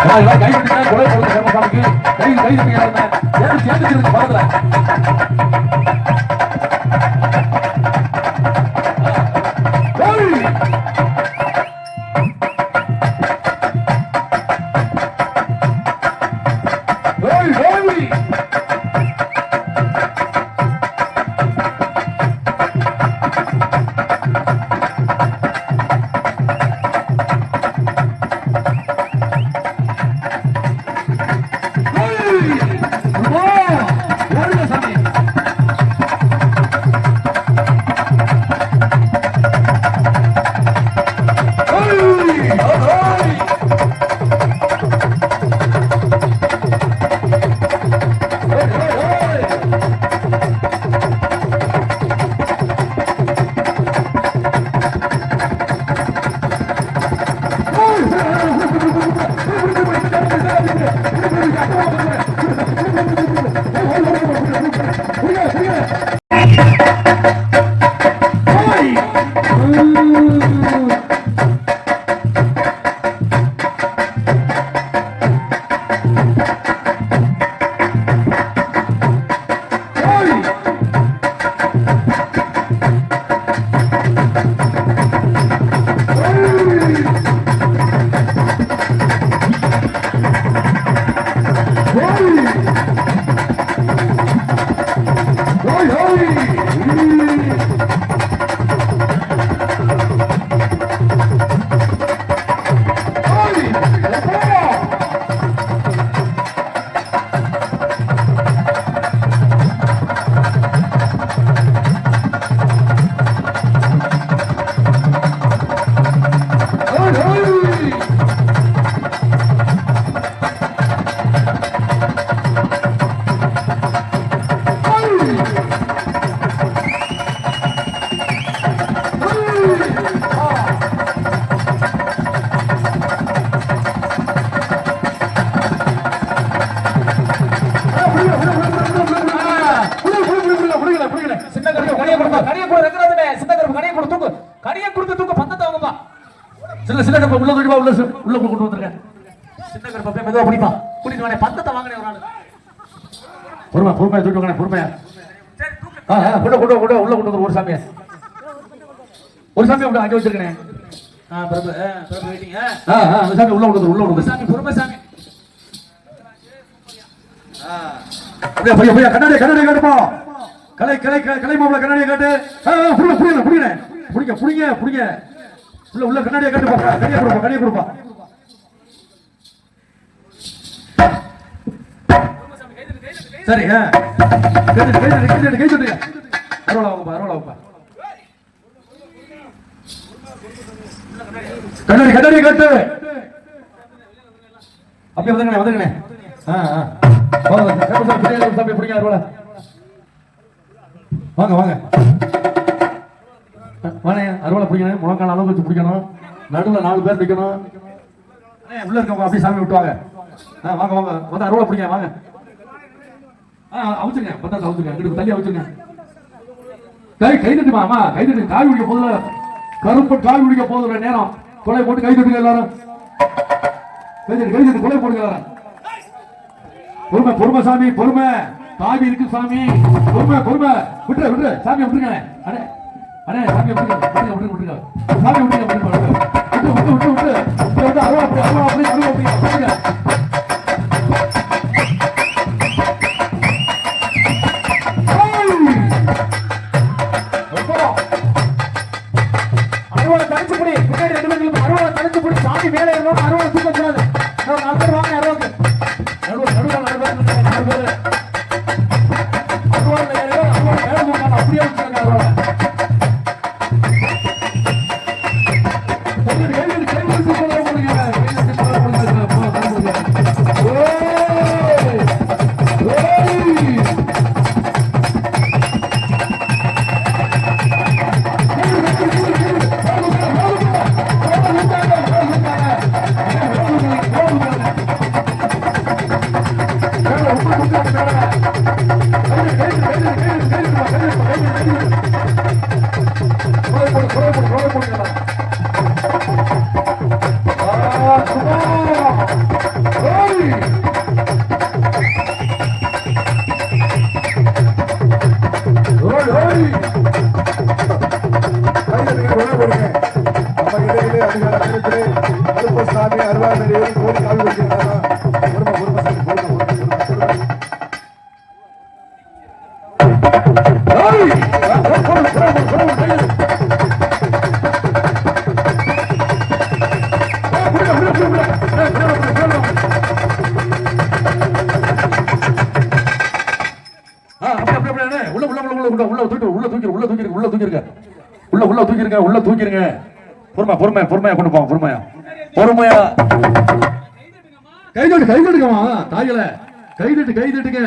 எல்லாம் கை தட்டுங்க, கொலை கொடுங்க கருமசாமிக்கு. கை கை குடிங்க குடிங்க. கனியை கொடுத்தா கனியை கொடு ரெங்கராஜனே சின்ன கருப்பு கனியை கொடு தூக்கு. கனியை கொடுத்து தூக்கு பந்தத்தை வாங்கப்பா சின்ன கருப்பை உள்ள தூக்கி வா, உள்ள உள்ள கொண்டு வந்திருக்கேன் கருப்பு அப்படியே மெதுவா பிடிப்பா. பிடிச்சு வானே பந்தத்தை வாங்கினே ஒரு ஆளு. பொறுமை பொறுமையா தூக்கி வாங்க பொறுமையா. சரி தூக்கு. ஆ, ஆ, கொண்டு கொண்டு கொண்டு உள்ள கொண்டு வந்து ஒரு சாமியை. ஒரு சாமியை விட்டு அங்கே வச்சிருக்கேன். ஆ பிரபு ஆ, ஆ ஆ ஆ சாமி உள்ள கொண்டு உள்ள கொண்டு. சாமி அப்படியே பையா பையா கண்ணாடி கண்ணாடி காட்டுப்பா கலை கலை கலை மாப்பிள கண்ணாடியை காட்டு ஆ, ஆ, புரியல புடிங்க புடிங்க புடிங்க புடிங்க உள்ள உள்ள கண்ணாடியை காட்டுப்பா கண்ணியை கொடுப்பா கண்ணியை கொடுப்பா சரி ஆ கை தட்டு, கை தட்டு, கை தட்டு, கை அருவலா வாங்கப்பா அருவலா வாங்கப்பா கண்ணாடி கண்ணாடி காட்டு அப்படியே வந்துங்கண்ணே வந்துங்கண்ணே ஆ ஆ பிடிங்க சாமி பிடிங்க அருவலா வாங்க வாங்க. வாங்க அருவலா பிடிக்கணும் முழங்கால் அளவு வச்சு பிடிக்கணும். நடுவில் நாலு பேர் நிற்கணும் உள்ள இருக்கவங்க அப்படியே சாமி விட்டுவாங்க ஆ வாங்க வாங்க. வந்து அருவலா பிடிங்க வாங்க. ஆ அவுச்சுங்க பத்தாத்து அவுச்சுங்க இங்கிட்டு தள்ளி அவுச்சுங்க கை கை தட்டுமா அம்மா? கை தட்டு. காய் குடிக்க போதுல கருப்பு காய் குடிக்க போதுல நேரம். கொலை போட்டு கை தட்டுங்க எல்லாரும். கை தட்டு கை தட்டு. கொலை போடுங்க எல்லாரும். பொறுமை பொறுமை சாமி பொறுமை. காவி இருக்கு சாமி பொறுமை பொறுமை விட்டுரு விட்டுரு. சாமி விட்டுருங்க. அடே அடே சாமி விட்டுருங்க. விட்டுருங்க விட்டுருங்க விட்டுருங்க. சாமி விட்டுருங்க விட்டுருங்க விட்டு விட்டு விட்டு விட்டு விட்டு வந்து அருவா அப்படி அருவா அப்படி அருவா அப்படி. விட்டுருங்க. அருவாளை தனிச்சு பிடி. பின்னாடி ரெண்டு பேருக்கு நில்லுங்க. தனிச்சு பிடி. சாமி மேலே இருந்தோம் அருவாளை தூக்க கூடாது தூக்கிருங்க உள்ள தூக்கிருங்க பொறுமை பொறுமை பொறுமையா கொண்டு போங்க பொறுமையா பொறுமையா கை தட்டு கை தட்டுக்கமா தாயல கை தட்டு கை தட்டுங்க.